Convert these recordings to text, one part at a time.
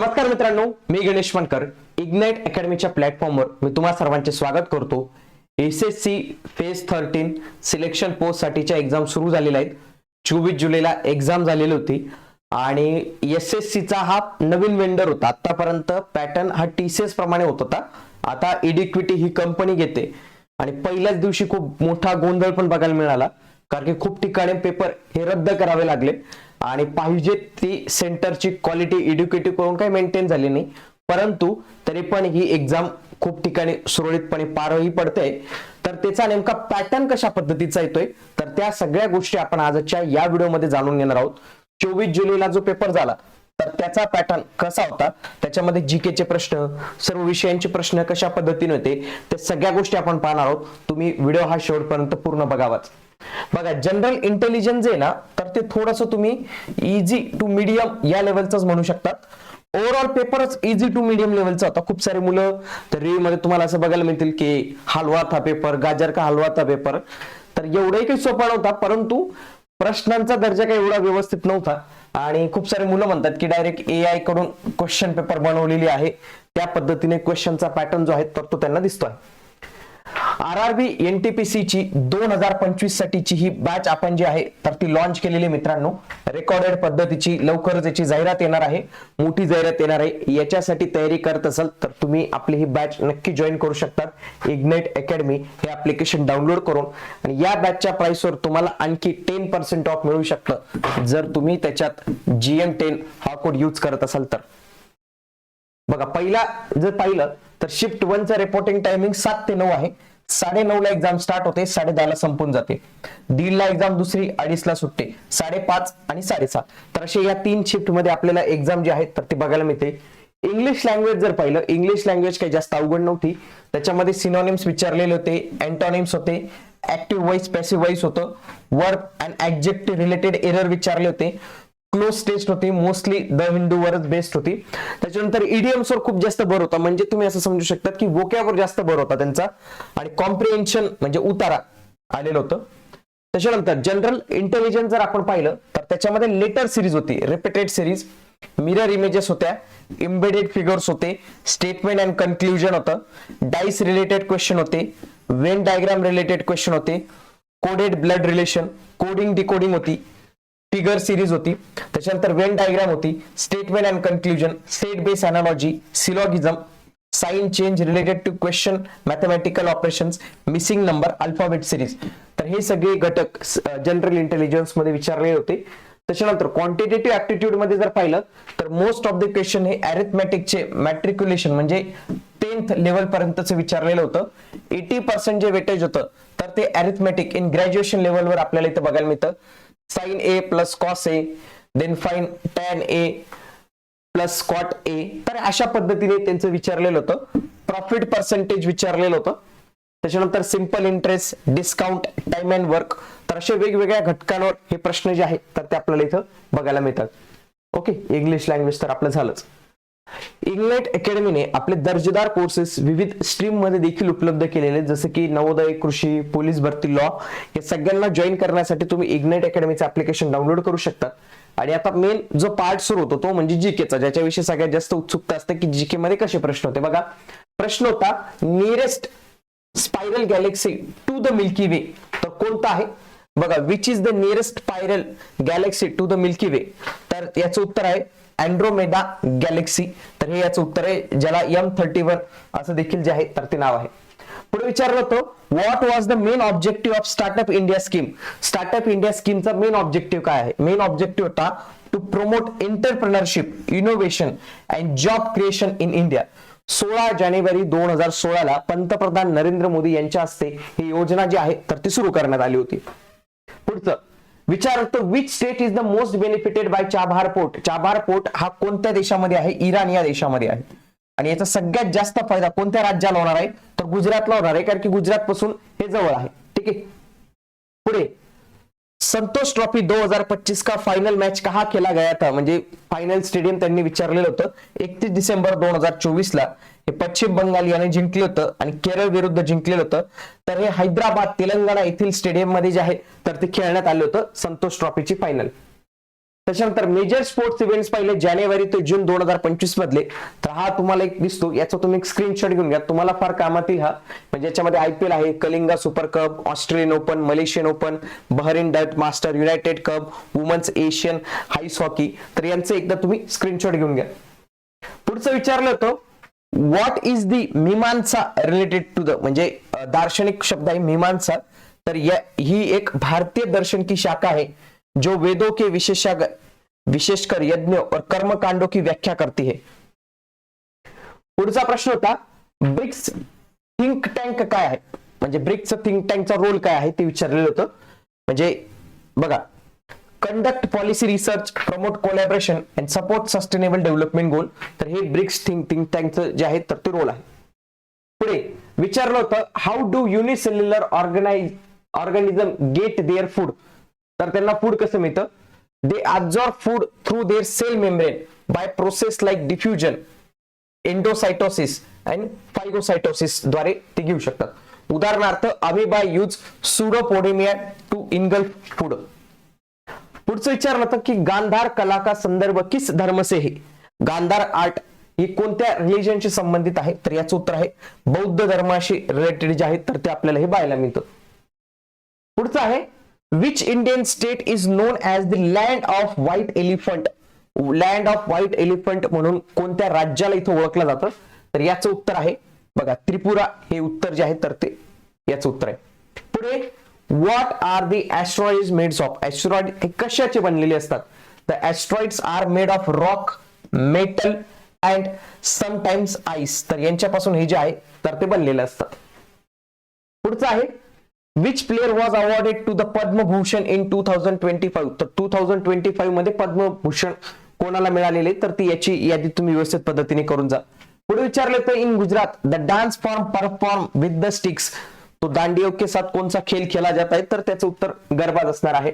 नमस्कार मित्रांनो मी गणेश मनकर इग्नाइट अकॅडमीच्या प्लॅटफॉर्मवर मी तुम्हा सर्वांचे स्वागत करतो. S S C phase thirteen selection post साठीच्या एक्झाम सुरू झालेल्या आहेत. चोवीस जुलैला एक्झाम झालेली होती. आणि एस एस सीचा हा नवीन वेंडर होता. आतापर्यंत पॅटर्न हा टी सी एस प्रमाणे होत होता. आता इडिक्विटी ही कंपनी घेते. आणि पहिल्याच दिवशी खूप मोठा गोंधळ पण बघायला मिळाला. कारण की खूप ठिकाणी पेपर हे रद्द करावे लागले. आणि पाहिजे ती सेंटरची क्वालिटी एड्युकेटिव्ह करून काही मेंटेन झाली नाही. परंतु तरी पण ही एक्झाम खूप ठिकाणी सुरळीतपणे पारही पडते. तर त्याचा नेमका पॅटर्न कशा पद्धतीचा येतोय? तर त्या सगळ्या गोष्टी आपण आजच्या या व्हिडिओमध्ये जाणून घेणार आहोत. चोवीस जुलैला जो पेपर झाला तर त्याचा पॅटर्न कसा होता? त्याच्यामध्ये जीके चे प्रश्न सर्व विषयांचे प्रश्न कशा पद्धतीने होते? त्या सगळ्या गोष्टी आपण पाहणार आहोत. तुम्ही व्हिडिओ हा शेवटपर्यंत पूर्ण बघावाच. बघा जनरल इंटेलिजन्स आहे ना तर ते थोडस तुम्ही इझी टू मिडियम या लेवलच म्हणू शकतात. ओव्हरऑल पेपरच इझी टू मिडियम लेवलचा होता खूप सारे मुलं तर रिव्ह्यू मध्ये तुम्हाला असं बघायला मिळतील की हलवा था पेपर गाजर का हलवा था पेपर तर एवढाही काही सोपा नव्हता परंतु प्रश्नांचा दर्जा काही एवढा व्यवस्थित नव्हता. आणि खूप सारे मुलं म्हणतात की डायरेक्ट ए आयकडून क्वेश्चन पेपर बनवलेली आहे. त्या पद्धतीने क्वेश्चनचा पॅटर्न जो आहे तर तो त्यांना दिसतोय. आर आर बी एनटीपीसी ची दोन हजार पंचवीस साठीची ही बॅच आपण जी आहे तर ती लॉन्च केलेली मित्रांनो. रेकॉर्डेड पद्धतीची लवकरच याची जाहिरात येणार आहे. मोठी जाहिरात येणार आहे. याच्यासाठी तयारी करत असाल तर तुम्ही आपली ही बॅच नक्की जॉईन करू शकतात इग्नाइट अकॅडमी हे ऍप्लिकेशन डाउनलोड करून. आणि या बॅचच्या प्राइसवर तुम्हाला आणखी टेन पर्सेंट ऑफ मिळू शकतं. जर तुम्ही त्याच्यात जीएम टेन हा कोड यूज करत असाल तर. बघा पहिला जर पाहिलं तर शिफ्ट वनचं रिपोर्टिंग टायमिंग सात ते नऊ आहे. साडे नऊ ला एक्झाम स्टार्ट होते साडे ला संपून जाते. दीड ला एक्झाम दुसरी अडीच ला सुटते साडेपाच आणि साडेसात तर असे या तीन शिफ्टमध्ये आपल्याला एक्झाम जे आहेत तर ते बघायला मिळते. इंग्लिश लँग्वेज जर पाहिलं इंग्लिश लँग्वेज काही जास्त अवघड नव्हती. त्याच्यामध्ये सिनोनिम्स विचारलेले होते अँटॉनिम्स होते ऍक्टिव्ह वाईस पॅसिव्ह वाईस होतं. Verb and adjective related error विचारले होते. क्लोज टेस्ट होती मोस्टली द हिंदू वरच बेस्ट होती. त्याच्यानंतर इडियम्स वर खूप जास्त भर होता. म्हणजे तुम्ही असं समजू शकता की वोक्यावर जास्त भर होता त्यांचा. आणि कॉम्प्रिहेन्शन म्हणजे उतारा आलेलं होतं. त्याच्यानंतर जनरल इंटेलिजन्स जर आपण पाहिलं तर त्याच्यामध्ये लेटर सिरीज होती. रिपीटेड सिरीज मिरर इमेजेस होत्या. इम्बेडेड फिगर्स होते. स्टेटमेंट अँड कन्क्लुजन होतं. डाईस रिलेटेड क्वेश्चन होते. वेन डायग्राम रिलेटेड क्वेश्चन होते. Coded blood relation coding decoding होती. फिगर सिरीज होती. त्याच्यानंतर वेन डायग्राम होती. Statement and conclusion state base analogy syllogism sign change related to question mathematical operation missing number alphabet series तर हे सगळे घटक general इंटेलिजन्समध्ये विचारले होते. त्याच्यानंतर क्वांटिटेटिव्ह ऍप्टिट्यूडमध्ये जर पाहिलं तर मोस्ट ऑफ द क्वेश्चन हे अरिथमॅटिकचे मॅट्रिक्युलेशन म्हणजे टेन्थ लेवल पर्यंतच विचारलेलं होतं. एटी पर्सेंट जे वेटेज होतं तर ते अरिथमॅटिक इन ग्रॅज्युएशन लेवलवर आपल्याला इथं बघायला मिळतं. Sine A plus cos A then find tan A plus cot A. तर अशा पद्धतीने त्यांचं विचारलेलं होतं. प्रॉफिट पर्सेंटेज विचारलेलं होतं. त्याच्यानंतर simple interest discount time and work तर असे वेगवेगळ्या घटकांवर हे प्रश्न जे आहेत तर ते आपल्याला इथं बघायला मिळतात. ओके इंग्लिश लँग्वेज तर आपलं झालंच. इंग्लंड अकॅडमीने आपले दर्जेदार कोर्सेस विविध स्ट्रीममध्ये देखील उपलब्ध केलेले आहेत, जसं की नवोदय कृषी पोलीस भरती लॉ हे सगळ्यांना जॉईन करण्यासाठी तुम्ही इग्नाइट अकॅडमीचं ऍप्लिकेशन डाउनलोड करू शकता. आणि आता मेन जो पार्ट सुरू होतो तो म्हणजे जीकेचा ज्याच्याविषयी सगळ्यात जास्त उत्सुकता असते की जीके मध्ये कसे प्रश्न होते. बघा प्रश्न होता nearest spiral galaxy to the Milky Way तर कोणता आहे? बघा which is the nearest spiral galaxy to the Milky Way तर याचं उत्तर आहे अँड्रोमेडा गॅलेक्सी तर हे याचं उत्तर आहे ज्याला एम थर्टी वन असं देखील जे आहे तर ते नाव आहे. पुढे विचारलं होतं what was the main objective of startup India scheme startup India स्कीमचा main objective काय आहे? मेन ऑब्जेक्टिव्ह होता to promote entrepreneurship innovation and job creation in India सोळा जानेवारी दोन हजार सोळाला पंतप्रधान नरेंद्र मोदी यांच्या हस्ते ही योजना जी आहे तर ती सुरू करण्यात आली होती. पुढचं विचारतो which state is the most benefited by Chabahar port Chabahar port हा कोणत्या देशामध्ये आहे? इराण या देशामध्ये आहे. आणि याचा सगळ्यात जास्त फायदा कोणत्या राज्याला होणार आहे? तर गुजरातला होणार आहे कारण की गुजरात पासून हे जवळ आहे. ठीक आहे? पुढे. संतोष ट्रॉफी 2025 का फाइनल मैच कहा खेला गया था? म्हणजे फायनल स्टेडियम त्यांनी विचारलेलं होतं. एकतीस डिसेंबर दोन हजार चोवीस ला हे पश्चिम बंगाल याने जिंकलं होतं आणि केरळ विरुद्ध जिंकलेलं होतं. तर हे हैदराबाद तेलंगणा येथील स्टेडियममध्ये जे आहे तर ते खेळण्यात आलं होतं संतोष ट्रॉफीची फायनल त्याच्यानंतर मेजर स्पोर्ट्स इव्हेंट्स पाहिले जानेवारी ते जून दोन हजार पंचवीस मधले. तर हा तुम्हाला एक दिसतो. याचा तुम्ही एक स्क्रीनशॉट घेऊन घ्या. तुम्हाला फार कामात येईल हा. म्हणजे याच्यामध्ये आयपीएल आहे Kalinga super cup Australian Open Malaysian Open Bahrain डट master United Cup women's Asian हाईस हॉकी तर यांचं एकदा तुम्ही स्क्रीनशॉट घेऊन घ्या. पुढचं विचारलं होतं व्हॉट इज दी मीमांसा रिलेटेड टू द म्हणजे दार्शनिक शब्द आहे मीमांसा. तर या ही एक भारतीय दर्शन की शाखा है जो वेदों के विशेषज्ञ विशेषकर यज्ञ और कर्म कांडों की व्याख्या करती है। पुढचा प्रश्न होता ब्रिक्स थिंक टँक काय आहे? म्हणजे ब्रिक्स थिंक टँकचा रोल काय आहे ते विचारलेलं होतं. म्हणजे बघा conduct policy research promote collaboration and support sustainable development goal तर हे ब्रिक्स थिंक थिंक टँकचं जे आहे तर ते रोल आहे. पुढे विचारलं होतं how do unicellular organise organism get their food तर त्यांना फूड कसं मिळतं? They absorb food through their cell membrane by process like diffusion endocytosis and फायगोसायटोसिसद्वारे ते घेऊ शकतात. उदाहरणार्थ amoeba use pseudopodia to engulf food पुढचं विचारलं होतं की गांधार कला का संदर्भ किस धर्म से है? गांधार आर्ट ही कोणत्या रिलिजनशी संबंधित आहे? तर याचं उत्तर आहे बौद्ध धर्माशी रिलेटेड जे आहे तर ते आपल्याला हे पाहायला मिळतं. पुढचं आहे which Indian state is known as the land of white elephant land of white elephant म्हणून कोणत्या राज्याला इथं ओळखलं जातं? तर याचं उत्तर आहे बघा त्रिपुरा हे उत्तर जे आहे तर ते याचं उत्तर आहे. पुढे what are the asteroid made of asteroid हे कशाचे बनलेले असतात? The asteroids are made of rock metal and sometimes ice तर यांच्यापासून हे जे आहे तर ते बनलेले असतात. पुढचं आहे which player was awarded to the Padma Bhushan in two thousand twenty five तर टू थाउजंड ट्वेंटी फाईव्हमध्ये पद्मभूषण कोणाला मिळालेले? तर ती याची यादी तुम्ही व्यवस्थित पद्धतीने करून जा. पुढे विचारले तर in Gujarat the dance form perform with the sticks तो दांडियो के साथ कोणता खेळ खेळला जात आहे? तर त्याचं उत्तर गरबाज असणार आहे.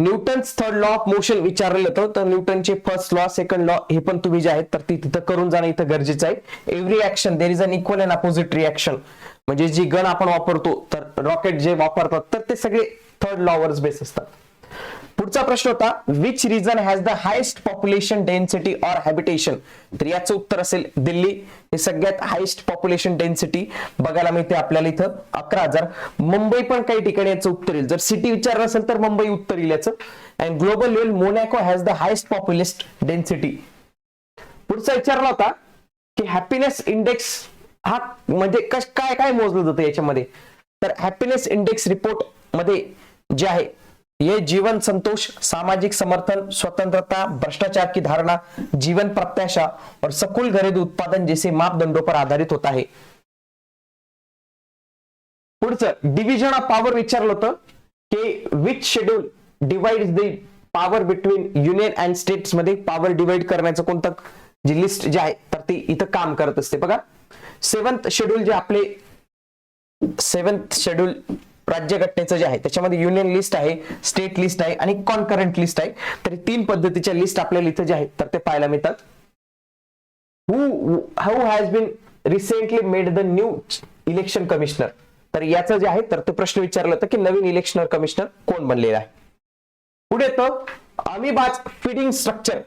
Newton's third law of motion विचारलेलं होतं तर न्यूटनचे फर्स्ट लॉ सेकंड लॉ हे पण तुम्ही जे आहेत तर ती तिथं करून जाणं इथं गरजेचं आहे. Every action there is an equal and opposite reaction म्हणजे जी गन आपण वापरतो तर रॉकेट जे वापरतात तर ते सगळे थर्ड लॉवर्स बेस असतात. पुढचा प्रश्न होता which region has the highest population density or habitation तर याचं उत्तर असेल दिल्ली. हे सगळ्यात हायेस्ट पॉप्युलेशन डेन्सिटी बघायला मिळते आपल्याला इथं अकरा हजार. मुंबई पण काही ठिकाणी याचं उत्तर येईल. जर सिटी विचारलं असेल तर मुंबई उत्तर येईल याचं. And global level Monaco has the highest populest density पुढचा विचारला होता की हॅपीनेस इंडेक्स हा म्हणजे कश काय काय मोजलं जातं याच्यामध्ये? तर हॅपीनेस इंडेक्स रिपोर्टमध्ये जे आहे ये जीवन संतोष सामाजिक समर्थन स्वतंत्रता भ्रष्टाचार की धारणा जीवन प्रत्याशा और सकुल घरेलू उत्पादन जैसे मापदंडों पर आधारित होता है. पुढचं डिव्हिजन ऑफ पॉवर विचारलं होतं की which schedule divide the power between union and स्टेट्समध्ये पॉवर डिवाइड करण्याचं कोणतं जी लिस्ट जी आहे तर ती इथं काम करत असते. बघा सेवन्थ शेड्यूल जे आपले सेवन्थ शेड्यूल राज्यघटनेचं जे आहे त्याच्यामध्ये युनियन लिस्ट आहे स्टेट लिस्ट आहे आणि कॉन्करंट लिस्ट आहे. तरी तीन पद्धतीच्या लिस्ट आपल्याला इथं जे आहेत तर ते पाहायला मिळतात. Who how has been recently made the new election commissioner तर याचं जे आहे तर ते प्रश्न विचारलं होतं की नवीन इलेक्शन कमिशनर कोण बनलेला आहे? पुढे येतं amoeba's feeding structure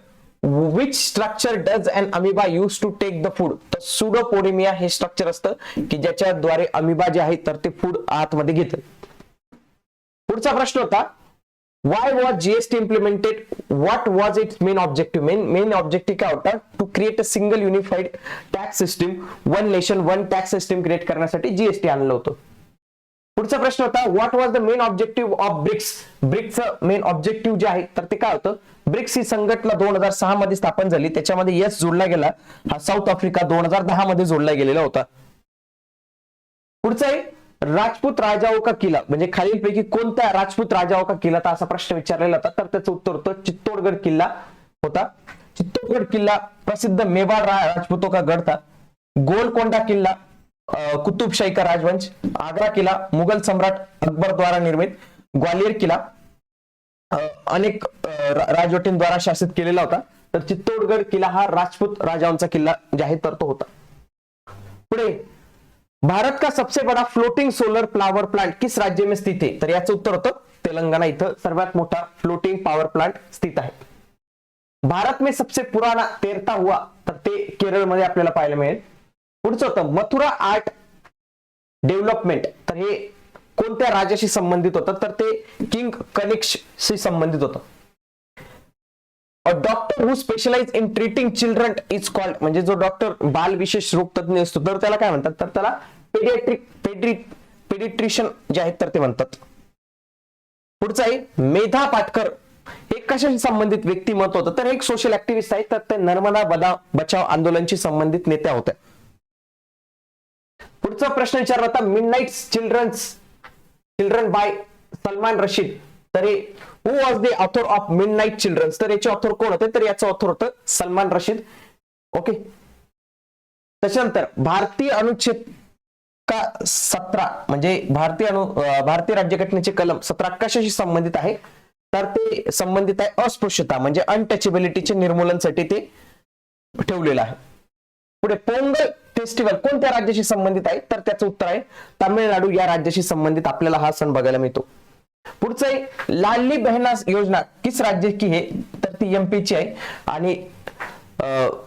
which structure does an amoeba use to take the food तर सुडोपोडेमिया हे स्ट्रक्चर असतं की ज्याच्याद्वारे अमिबा जे आहे तर ते फूड आतमध्ये घेत. पुढचा प्रश्न होता why was GST implemented what was its main objective main main objective काय होता? To create a single unified tax system one nation one tax system create करण्यासाठी जीएसटी आणलं होतं. पुढचा प्रश्न होता what was the main objective of BRICS ब्रिक्सचं main objective जे आहे तर ते काय होतं? ब्रिक्स ही संघटना दोन हजार सहा मध्ये स्थापन झाली. त्याच्यामध्ये यस जोडला गेला. हा साऊथ आफ्रिका दोन हजार दहा मध्ये जोडला गेलेला होता. पुढचा आहे राजपूत राजाओ का किल्ला म्हणजे खालीलपैकी कोणत्या राजपूत राजाओ का किल्ला तर असा प्रश्न विचारलेला होता. तर त्याचं उत्तर होतं चित्तोडगड किल्ला होता. चित्तोडगड किल्ला प्रसिद्ध मेवाड रा- का गड था गोलकोंडा किल्ला कुतुबशाही का राजवंश आग्रा किल्ला मुघल सम्राट अकबर द्वारा निर्मित ग्वालियर किल्ला अनेक राजवटींद्वारा शासित केलेला होता. तर चित्तोडगड किल्ला हा राजपूत राजांचा किल्ला जे आहे तर तो होता. पुढे भारत का सबसे बड़ा फ्लोटिंग सोलर पावर प्लांट किस राज्य में स्थित है तर याचं उत्तर होतं तेलंगणा इथं सर्वात मोठा फ्लोटिंग पॉवर प्लांट स्थित आहे. भारत में सबसे पुराना तेरता हुआ तर ते केरळमध्ये आपल्याला पाहायला मिळेल. पुढचं होतं मथुरा आर्ट डेव्हलपमेंट. तर हे कोणत्या राजाशी संबंधित होतं? तर ते किंग कनिक्सशी संबंधित होतं. A doctor who specialize in treating children is called म्हणजे जो डॉक्टर बाल विशेष रोग तज्ञ असतो तर त्याला काय म्हणतात? तर त्याला पेडियाट्रिक पेड्री पेडिट्रिशियन जे आहेत तर ते म्हणतात. पुढचं आहे मेधा पाटकर. हे कशाशी संबंधित व्यक्तिमत्व होतं? तर एक सोशल ऍक्टिव्हिस्ट आहे तर ते नर्मदा बदा बचाव आंदोलनशी संबंधित नेत्या होत्या. पुढचा प्रश्न विचारला होता midnight children's children by Salman Rashid. तर हे who was the author of midnight children's तर याचे ऑथर कोण होते? तर याचं ऑथर होतं सलमान रशीद. ओके त्याच्यानंतर भारतीय अनुच्छेद का सतरा म्हणजे भारतीय अनु भारतीय राज्यघटनेचे कलम सतरा कशाशी संबंधित आहे. तर ते संबंधित आहे अस्पृश्यता म्हणजे अनटचेबिलिटीचे निर्मूलनसाठी ते ठेवलेलं आहे. पुढे पोंगल फेस्टिवल कोणत्या राज्याशी संबंधित आहे? तर त्याचं उत्तर आहे तामिळनाडू. या राज्याशी संबंधित आपल्याला हा सण बघायला मिळतो. पुढचं आहे लाडली बहना योजना. किस राज्य की आहे तर ती एमपीची आहे. आणि अं,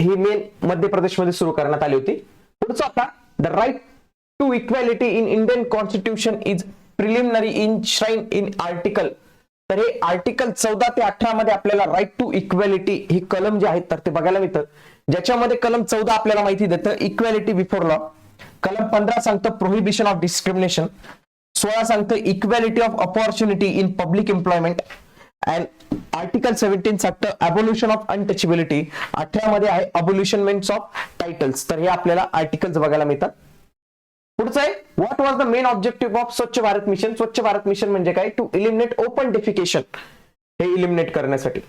ही मेन मध्य प्रदेशमध्ये सुरू करण्यात आली होती. पुढचं आता the right to equality in Indian constitution is preliminary in shrine in article तर हे आर्टिकल चौदा ते अठरा मध्ये आपल्याला राईट टू इक्वॅलिटी ही कलम जे आहेत तर ते बघायला मिळतं. ज्याच्यामध्ये कलम चौदा आपल्याला माहिती देतं इक्वॅलिटी बिफोर लॉ कलम पंधरा सांगतं प्रोहिबिशन ऑफ डिस्क्रिमिनेशन सोळा सांगतं equality of opportunity in public employment and article seventeen सांगतं अबोल्युशन ऑफ अनटचेबिलिटी अठरामध्ये आहे अबोल्युशनमेंट ऑफ टायटल्स तर हे आपल्याला आर्टिकल्स बघायला मिळतात पुढचं आहे what was the main objective of Swachh Bharat mission Swachh Bharat mission म्हणजे काय? टू इलिमिनेट ओपन डेफिकेशन हे इलिमिनेट करण्यासाठी.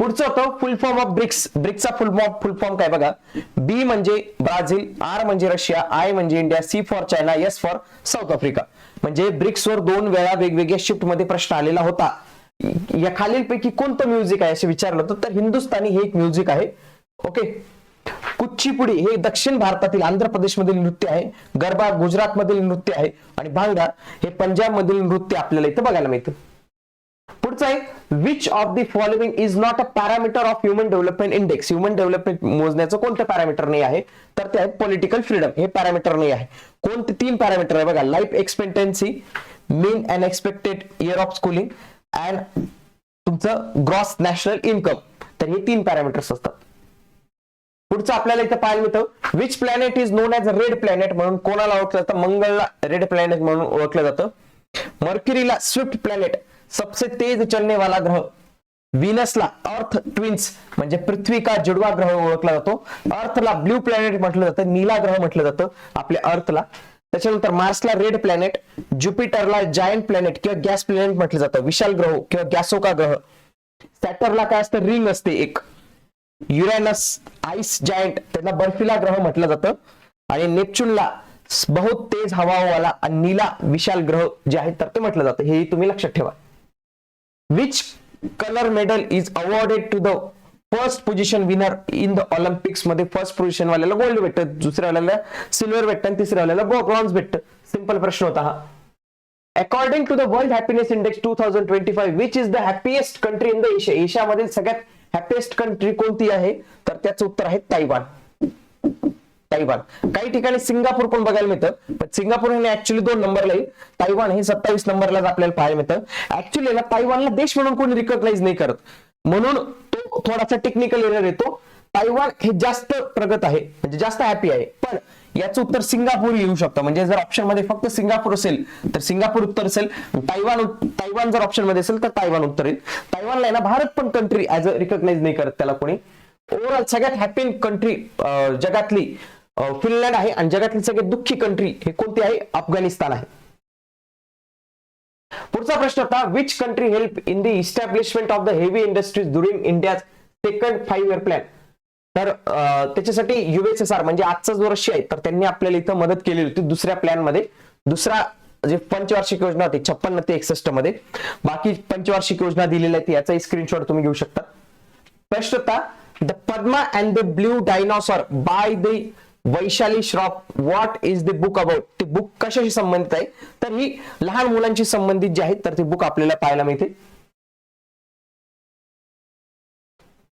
पुढचं होतं फुल फॉर्म ऑफ ब्रिक्स ब्रिक्सचा फुल फॉर्म फुल फॉर्म काय बघा? बी म्हणजे ब्राझील आर म्हणजे रशिया आय म्हणजे India C for China S for South Africa म्हणजे ब्रिक्स वर दोन वेळा वेगवेगळ्या शिफ्टमध्ये प्रश्न आलेला होता. या खालीलपैकी कोणतं म्युझिक आहे असे विचारलं होतं तर हिंदुस्थानी हे एक म्युझिक आहे. ओके कुच्चीपुडी हे दक्षिण भारतातील आंध्र प्रदेशमधील नृत्य आहे. गरबा गुजरात मधील नृत्य आहे आणि भांगडा हे पंजाब मधील नृत्य आपल्याला इथं बघायला मिळतं. पुढचं आहे which of the following is not a parameter of human development index human development मोजण्याचं कोणतं पॅरामीटर नाही आहे? तर ते आहे पॉलिटिकल फ्रीडम हे पॅरामीटर नाही आहे. कोणते तीन पॅरामीटर आहे बघा. Life expectancy mean and expected year of schooling and तुमचं ग्रॉस नॅशनल इन्कम तर हे तीन पॅरामीटर्स असतात. पुढचं आपल्याला इथं पाहायला मिळतं. Which planet is known as red planet म्हणून कोणाला ओळखलं जातं? मंगळला रेड प्लॅनेट म्हणून ओळखलं जातं. मर्क्युरीला स्विफ्ट प्लॅनेट सबसे तेज चलने वाला ग्रह. विनसला अर्थ ट्विन्स म्हणजे पृथ्वी का जुडवा ग्रह ओळखला जातो. अर्थला ब्ल्यू प्लॅनेट म्हटलं जातं नीला ग्रह म्हटलं जातं आपल्या अर्थला त्याच्यानंतर मार्सला रेड प्लॅनेट ज्युपिटरला जायंट प्लॅनेट किंवा गॅस प्लॅनेट म्हटलं जातं विशाल ग्रह किंवा गॅसोका ग्रह. सॅटरला काय असतं? रिंग असते एक. युरॅनस आईस जायंट त्यांना बर्फिला ग्रह म्हटलं जातं. आणि नेपच्यूनला बहुत तेज हवावाला आणि नीला विशाल ग्रह जे आहेत तर ते म्हटलं जातं. हे तुम्ही लक्षात ठेवा. Which colour medal is awarded to the first position winner in the ऑलिम्पिक्समध्ये first position वाल्याला गोल्ड भेटतं दुसऱ्या वाल्याला सिल्वर भेटतं आणि तिसऱ्या वाल्याला ब्रॉन्झ भेटतं. सिंपल प्रश्न होता हा. According to the world happiness index two thousand twenty five which is the happiest country in the Asia एशियामधील सगळ्यात हॅपेस्ट कंट्री कोणती आहे? तर त्याचं उत्तर आहे तायवान तायवान काही ठिकाणी सिंगापूर पण बघायला मिळतं. पण सिंगापूर हे ऍक्च्युली दोन नंबरला येईल. तायवान हे सत्तावीस नंबरला आपल्याला पाहायला मिळतं. ऍक्च्युली ना तायवानला देश म्हणून कोणी रिकॉग्नाइज नाही करत. म्हणून तो थोडासा टेक्निकल एरर येतो. तायवान हे जास्त प्रगत आहे. म्हणजे जास्त हॅपी आहे. पण याचं उत्तर सिंगापूर येऊ शकतं. म्हणजे जर ऑप्शनमध्ये फक्त सिंगापूर असेल तर सिंगापूर उत्तर असेल. तायवान तायवान जर ऑप्शनमध्ये असेल तर तायवान उत्तर येईल. तायवानला ना भारत पण कंट्री ऍज अ रिकॉग्नाइज नाही करत त्याला कोणी. ओव्हरऑल सगळ्यात हॅपी कंट्री जगातली फिनलँड आहे आणि जगातली सगळ्यात दुःखी कंट्री हे कोणती आहे? अफगाणिस्तान आहे. पुढचा प्रश्न होता which country help in the establishment of the heavy industries during India second five year plan तर त्याच्यासाठी युएसएसआर म्हणजे आजचा जो रशिया आहे. तर त्यांनी आपल्याला इथं मदत केली होती दुसऱ्या प्लॅनमध्ये. दुसरा जे पंचवार्षिक योजना होती छप्पन्न ते एकसष्टमध्ये. बाकी पंचवार्षिक योजना दिलेल्या आहेत याचाही स्क्रीनशॉट तुम्ही घेऊ शकता. प्रश्न होता the Padma and the blue dinosaur by the Vaishali Shroff what is the book about ते बुक कशाशी संबंधित आहे? तर ही लहान मुलांशी संबंधित जे आहे तर ते बुक आपल्याला पाहायला मिळते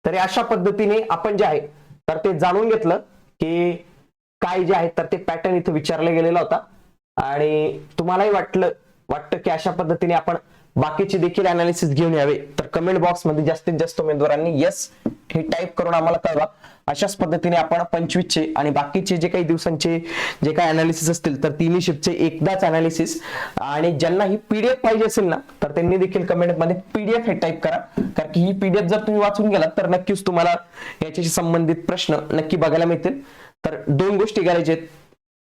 तर अशा पद्धतीने आपण जे आहे तर ते जाणून घेतलं की काय जे आहे तर ते पॅटर्न इथे विचारला गेलेला होता. आणि तुम्हालाही वाटलं वाटतं की अशा पद्धतीने आपण बाकीचे देखील अनालिसिस घेऊन यावे. तर कमेंट बॉक्समध्ये जास्तीत जास्त उमेदवारांनी येस हे टाईप करून आम्हाला कळवा. अशाच पद्धतीने आपण पंचवीसचे आणि बाकीचे जे काही दिवसांचे जे काही अनालिसिस असतील तर तिन्ही शिफ्टचे एकदाच अनालिसिस आणि ज्यांना ही पीडीएफ पाहिजे असेल ना तर त्यांनी देखील कमेंटमध्ये पीडीएफ हे टाईप करा. कारण की ही पीडीएफ जर तुम्ही वाचून गेलात तर नक्कीच तुम्हाला याच्याशी संबंधित प्रश्न नक्की बघायला मिळतील. तर दोन गोष्टी करायच्या आहेत.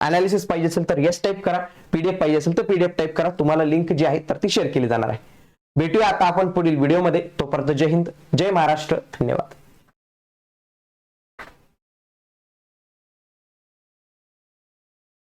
अनालिसिस पाहिजे असेल तर येस टाईप करा. पीडीएफ पाहिजे असेल तर पीडीएफ टाईप करा. तुम्हाला लिंक जी आहे तर ती शेअर केली जाणार आहे. भेटूया आता आपण पुढील व्हिडिओमध्ये तोपर्यंत जय हिंद जय महाराष्ट्र. धन्यवाद.